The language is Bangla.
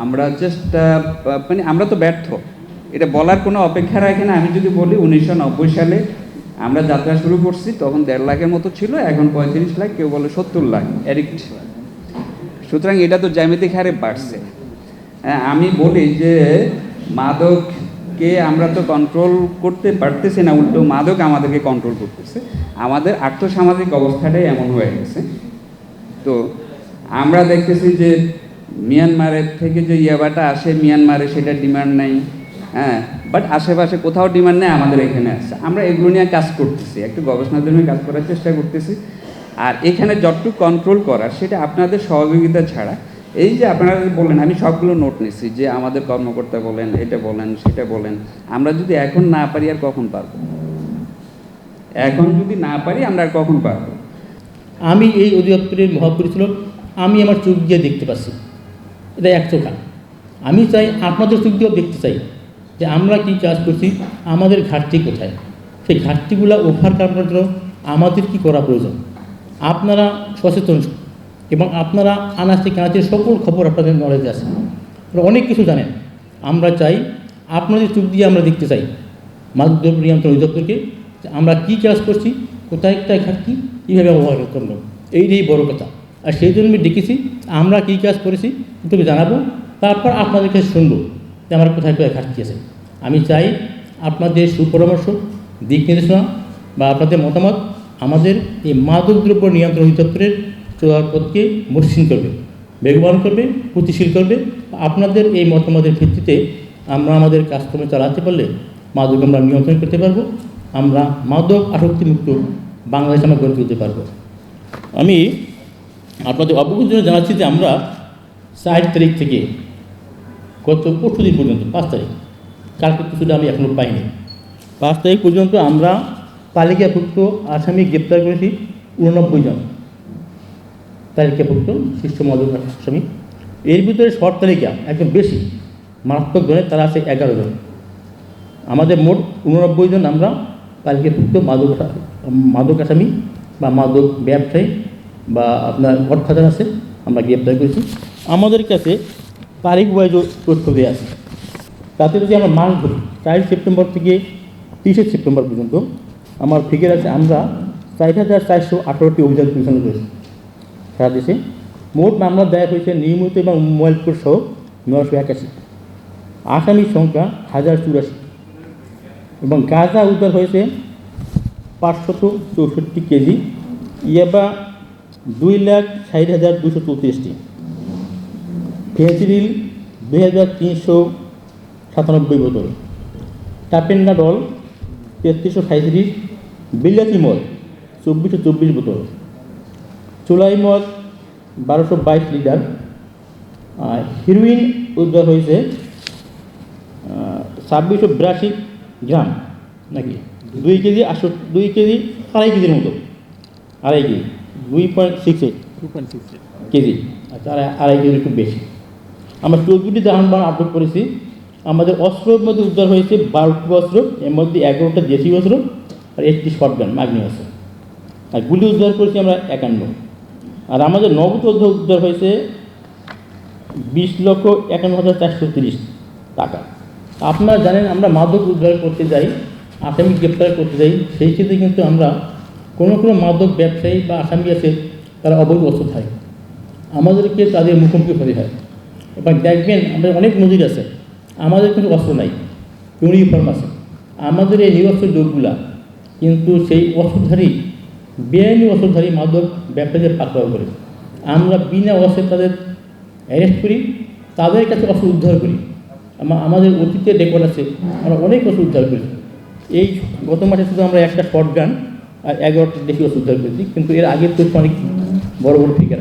আমরা জাস্ট মানে আমরা তো ব্যর্থ। এটা বলার কোনো অপেক্ষা রাখে না। আমি যদি বলি উনিশশো নব্বই সালে আমরা যাত্রা শুরু করছি, তখন দেড় লাখের মতো ছিল, এখন পঁয়ত্রিশ লাখ, কেউ বলে সত্তর লাখ। এডিক্ট সুতরাং এটা তো জ্যামিতিক হারে বাড়ছে। আমি বলি যে মাদককে আমরা তো কন্ট্রোল করতে পারতেছি না, উল্টো মাদক আমাদেরকে কন্ট্রোল করতেছে। আমাদের আর্থসামাজিক অবস্থাটাই এমন হয়ে গেছে। তো আমরা দেখতেছি যে মিয়ানমারের থেকে যে ইয়াবাটা আসে, মিয়ানমারে সেটা ডিমান্ড নাই। হ্যাঁ বাট আশেপাশে কোথাও ডিমান্ড নেই, আমাদের এখানে আসছে আমরা এগুলো নিয়ে কাজ করতেছি, একটু গবেষণাধর্মী কাজ করার চেষ্টা করতেছি। আর এখানে যতটুকু কন্ট্রোল করার, সেটা আপনাদের সহযোগিতা ছাড়া। এই যে আপনারা যে বললেন, আমি সবগুলো নোট নিচ্ছি যে আমাদের কর্মকর্তা বলেন, এটা বলেন, সেটা বলেন। আমরা যদি এখন না পারি, আর কখন পারব? এখন যদি না পারি, আমরা আর কখন পারব? আমি এই অধিদপ্তরের মহাপরিচালক, আমি আমার চোখ দিয়ে দেখতে পাচ্ছি। এটা এক চোখা আমি চাই, আপনাদের চোখ দিয়েও দেখতে চাই যে আমরা কী কাজ করছি, আমাদের ঘাটতি কোথায়? সেই ঘাটতিগুলো ওভার করার জন্য আমাদের কী করা প্রয়োজন? আপনারা সচেতন এবং আপনারা আনাচে কানাচে সকল খবর আপনাদের নলেজে আছে। আপনারা অনেক কিছু জানেন। আমরা চাই, আপনাদের চোখ দিয়ে আমরা দেখতে চাই। মাদক নিয়ন্ত্রণ অধিদপ্তরকে যে আমরা কী কাজ করছি, কোথায় একটা ঘাটতি, কীভাবে ব্যবহার করব? এইটাই বড় কথা। আর সেই জন্য আমি ডেকেছি, আমরা কী কাজ করেছি তোকে জানাব, তারপর আপনাদের কাছে শুনব যে আমার কোথায় কোথায় ঘাটতি আছে। আমি চাই আপনাদের সুপরামর্শ, দিক নির্দেশনা বা আপনাদের মতামত আমাদের এই মাদকদ্রব্য নিয়ন্ত্রণ অধিদপ্তরের চলার পথকে মসৃণ করবে, বেগবান করবে গতিশীল করবে। আপনাদের এই মতামতের ভিত্তিতে আমরা আমাদের কাজকর্ম চালাতে পারলে মাদক আমরা নিয়ন্ত্রণ করতে পারব, আমরা মাদক আসক্তিমুক্ত বাংলাদেশ আমরা গড়ে তুলতে পারব। আমি আপনাদের অবগত জন্য জানাচ্ছি যে আমরা চার তারিখ থেকে গত পরশু দিন পর্যন্ত, পাঁচ তারিখ, কালকে কিছুটা আমি এখনও পাইনি। পাঁচ তারিখ পর্যন্ত আমরা তালিকাভুক্ত আসামি গ্রেপ্তার করেছি উননব্বই জন তালিকাভুক্ত শীর্ষ মাদক আসামি। এর ভিতরে শর্ট তালিকা একদম বেশি, মারাত্মক জনের তারা আছে এগারো জন। আমাদের মোট উননব্বই জন আমরা তালিকাভুক্ত মাদক মাদক আসামি বা মাদক ব্যবসায়ী বা আপনার অর্থাধার আছে, আমরা গ্রেপ্তার করেছি। আমাদের কাছে তারিখ ওয়াইজ তথ্য দেওয়া আছে। তাতে যদি আমরা মাস ধরি, চার সেপ্টেম্বর থেকে তিরিশে সেপ্টেম্বর পর্যন্ত আমার ফিগার আছে, আমরা চার হাজার চারশো আঠারোটি অভিযান পরিচালনা করেছি সারা দেশে। মোট মামলা দায়ের হয়েছে নিয়মিত এবং মোবাইল কোড সহ নশো একাশি। আসামির সংখ্যা হাজার চুরাশি। এবং গাঁজা উদ্ধার হয়েছে পাঁচশত চৌষট্টি কেজি। ইয়াবা দুই লাখ ষাট হাজার দুশো চৌত্রিশটি। ফেন্সিডিল দুই হাজার তিনশো সাতানব্বই বোতল। টাপেন্নাডল তেত্রিশশো সাঁত্রিশ বিলাতি মদ চব্বিশশো চব্বিশ বোতল। চুলাই মদ বারোশো বাইশ লিটার। হিরোইন উদ্ধার হয়েছে ছাব্বিশশো বিরাশি গ্রাম নাকি? দুই কেজি আটশো, দুই কেজি আড়াই কেজির মতো। আড়াই কেজি। দুই point six eight two point six eight KG. আচ্ছা আড়াই আড়াই কেজি একটু বেশি। আমরা চোদ্দটি যানবাহন আটক করেছি। আমাদের অস্ত্রের মধ্যে উদ্ধার হয়েছে বারোটি অস্ত্র। এর মধ্যে এগারোটা দেশি অস্ত্র আর একটি শটগান, মাগনি অস্ত্র। আর গুলি উদ্ধার করেছি আমরা একান্ন। আর আমাদের নগদ উদ্ধার হয়েছে বিশ লক্ষ একান্ন হাজার চারশো তিরিশ টাকা। আপনারা জানেন আমরা মাদক উদ্ধার করতে যাই, আসামি গ্রেপ্তার করতে যাই। সেই ক্ষেত্রে কিন্তু আমরা কোনো কোনো মাদক ব্যবসায়ী বা আসামি আছে, তারা অবৈধ অস্ত্র থাকে আমাদেরকে তাদের মুখোমুখি হতে হয়। এবং দেখবেন আমাদের অনেক নজির আছে। আমাদের কিন্তু অস্ত্র নাই, ইউনিফর্ম আছে। আমাদের এই নিরস্ত্র লোকগুলা কিন্তু সেই অস্ত্রধারী, বেআইনি অস্ত্রধারী মাদক ব্যবসায়ীদের পাকড়াও করে আমরা বিনা অস্ত্রে তাদের অ্যারেস্ট করি, তাদের কাছে অস্ত্র উদ্ধার করি। আমাদের অতীতের রেকর্ড আছে, আমরা অনেক অস্ত্র উদ্ধার করি এই গত মাসে শুধু আমরা একটা শর্ট গান এগারোটা দেশি ওষুধ কিন্তু এর আগের তো অনেক বড় বড় ফিগার